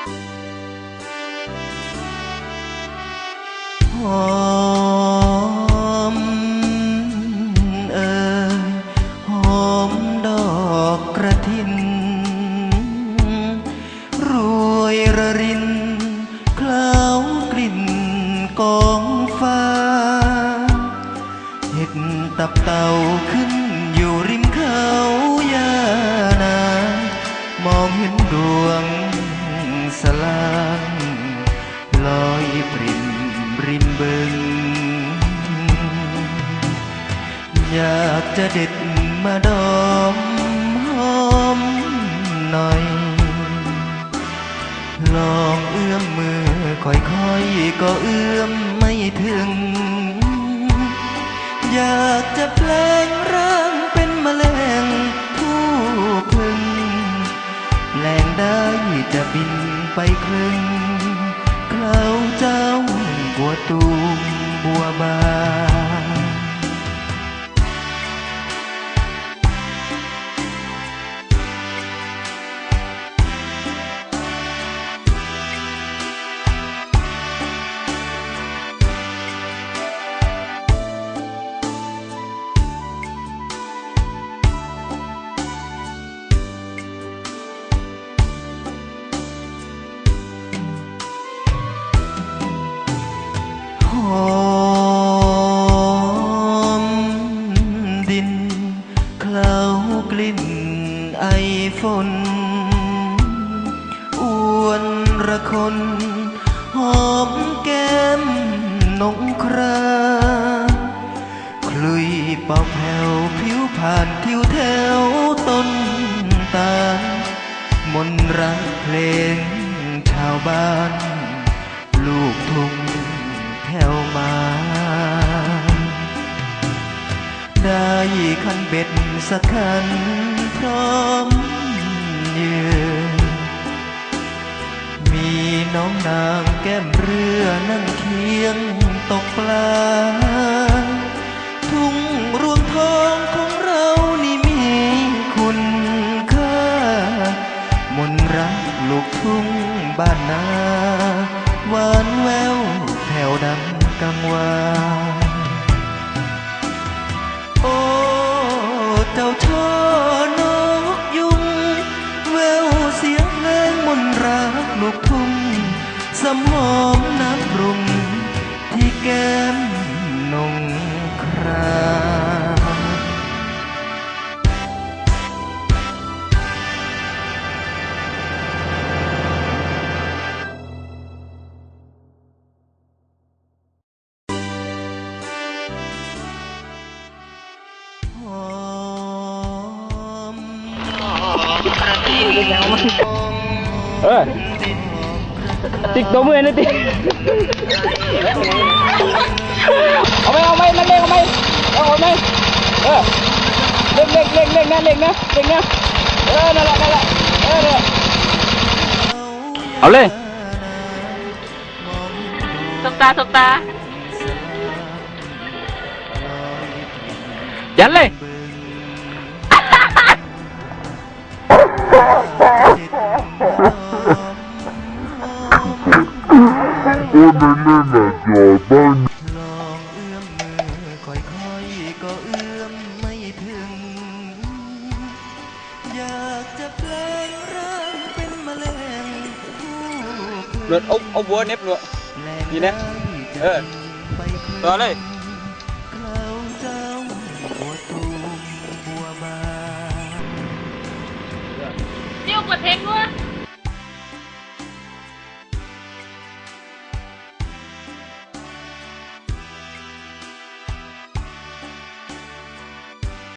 หอมเอ่ยหอมดอกกระถินรวยระรินเคล้ากลิ่นกองฟ้า เห็ดตับเต่าขึ้นอยู่ริมเขายานา มองเห็นดวง อยากจะเด็ดมาดอมหอมหน่อย ลองเอื้อมมือค่อยๆก็เอื้อมไม่ถึง อยากจะแปลงร่างเป็นแมลงผู้พึงแปลงได้จะบินไปครึ่งเคล้าเจ้ากัวตูมบัวบาน มดิน เคล้ากลิ่นไอฝนอ้วนระคนหอมแก้มนงคราคลุยเป่าแผ่วผิวผ่านทิวแถวต้นตาลมนรักเพลงชาวบ้าน ลูกทุ่ง ได้คันเบ็ดสักคันพร้อมยืนมีน้องนางแก้มเรือนั่งเคียงตกปลา ทุ่งรวงทองของเรานี่มีคุณค่ามนต์รักลูกทุ่งบ้านนา สำหอมน้ำปรุงที่แก้มนงครามเออ ติ๊กตัวมือนะติ๊กเอาไปเอาไปนั่นเล่งเอาไปเอา เอาไม่เล่นะเล่งนเล่นะเอะนั่นแหละเออนั่นแหละเอาเลยสบตาสบตายันเลยลองเอื้อมมือค่อยๆก็เอื้อมไม่ถึง อยากจะแปลงร่างเป็นแมลงผู้พึงหลุดเอาเอาบัวเน็บหลุดนี่นะเออต่อเลยเคล้าเจ้าบัวตูมบัวบาน เดี่ยวกดเพลงด้วย